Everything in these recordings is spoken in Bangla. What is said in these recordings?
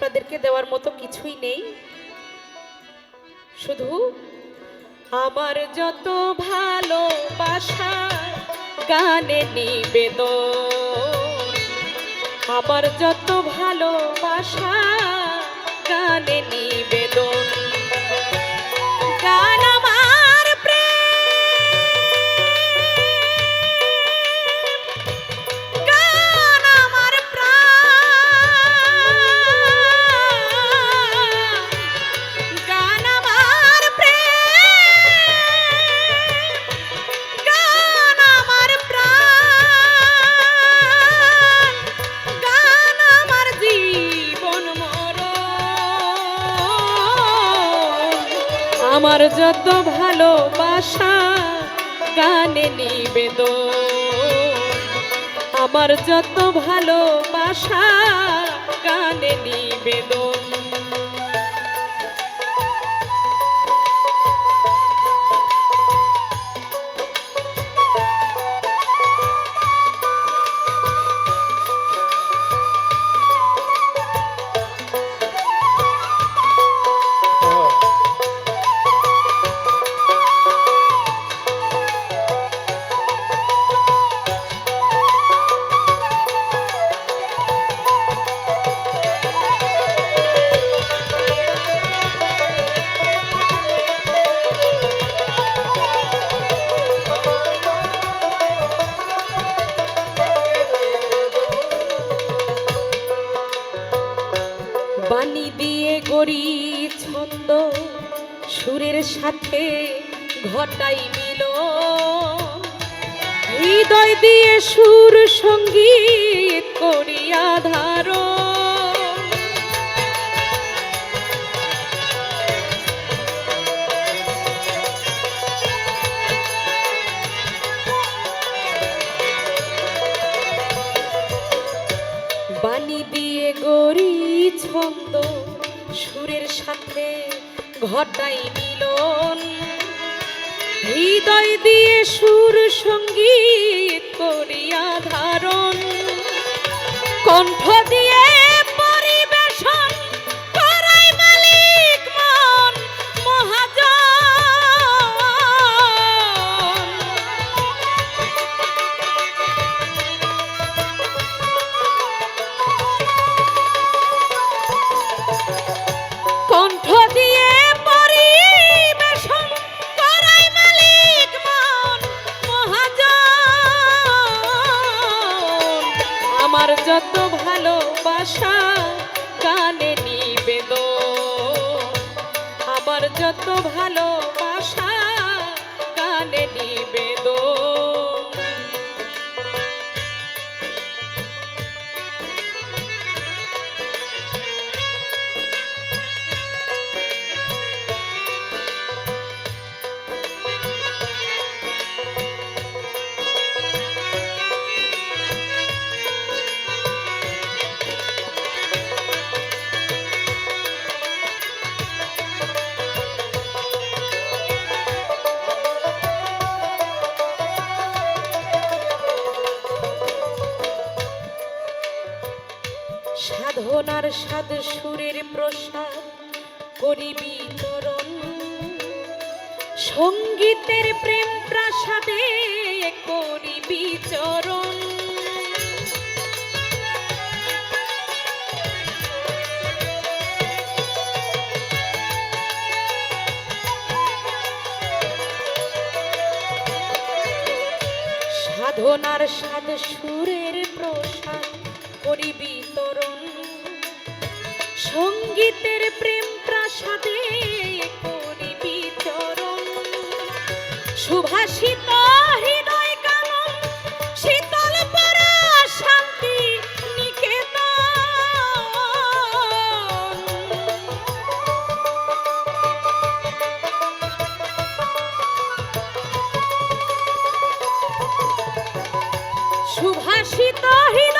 আপনাদেরকে দেওয়ার মতো কিছুই নেই। শুধু আমার যত ভালোবাসা গানে নিবেদন। আমার যত ভালোবাসা গানে নিবেদন। আমার যত ভালোবাসা গানে নিবেদন আমার যত ভালোবাসা গানে নিবেদন বাণী দিয়ে গড়ি ছন্দ সুরের সাথে ঘটাই মিল। হৃদয় দিয়ে সুর সংগীত করিয়া ধারো ঘটাই মিলন। হৃদয় দিয়ে সুর সংগীত করিয়া ধারণ। কণ্ঠ দিয়ে যত ভালোবাসা সাধনার সাদ সুরের প্রসাদ করি বিতরণ সঙ্গীতের প্রেম প্রাসাদে করি বিচরণ সাধনার সাদ সুরের প্রসাদ করি বিতরণ সঙ্গীতের প্রেম প্রাসাদে করি বিচরণ। সুভাষিত শান্তি সুভাষিত হৃদয়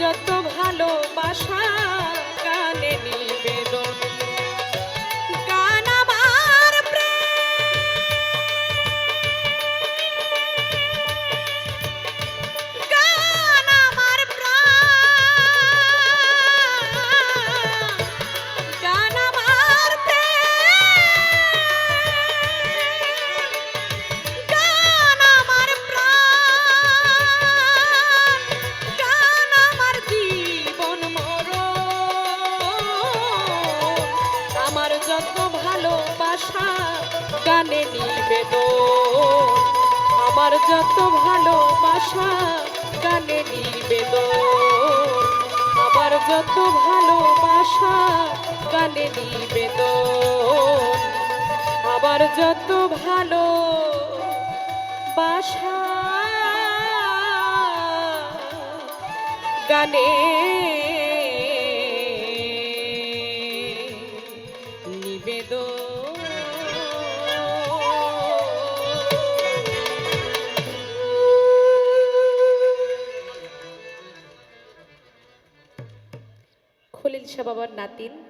যত ভালোবাসা আমার যত ভালোবাসা গানে নিবেদন আমার যত ভালোবাসা গানে নিবেদন আমার যত ভালো বাসা গানে নিবেদন